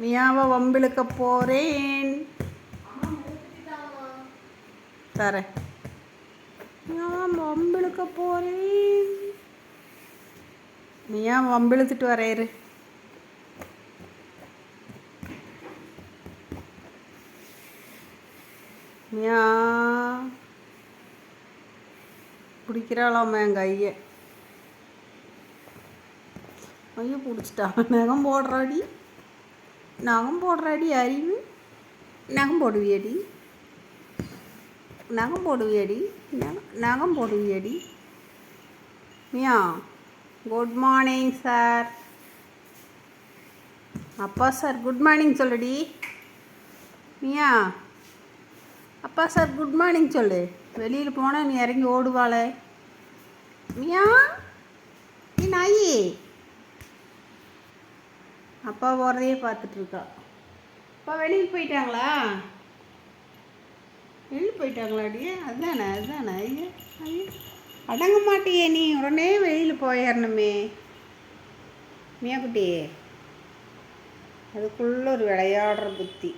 மியாவை வம்பிழுக்க போகிறேன் தரேன் மியாவை வம்பிழுக்க போகிறேன் மியா வம்பிழுத்துட்டு வரையிரு மியா பிடிக்கிறாளாம்மா என் கையை ஐயோ பிடிச்சிட்டா நகம் போடுறாடி நகம் போடுறாடி அறிவு? நகம் போடுவியடி. நகம் போடுவியடி. நகம் நகம் போடுவியடி. மியா குட் மார்னிங் சார் அப்பா சார் குட் மார்னிங் சொல்லுடி. மியா அப்பா சார் குட் மார்னிங் சொல்லு. வெளியில் போனால் நீ இறங்கி ஓடுவாளே. மியா நீ நாயி. அப்பா போகிறதையே பார்த்துட்ருக்கா. அப்பா வெளியில் போயிட்டாங்களா? வெளியில் போயிட்டாங்களாடி அதுதானே அதுதானே ஐயா ஐயா. அடங்க மாட்டியே நீ. உடனே வெளியில் போயிடணுமே மியாக்குட்டி அதுக்குள்ள ஒரு விளையாடுற புத்தி.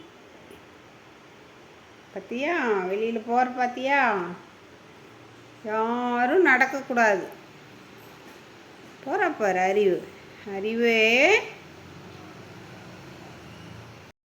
பார்த்தியா வெளியில் போகிற பார்த்தியா யாரும் நடக்கக்கூடாது. போகிறப்பார் அறிவு. அறிவே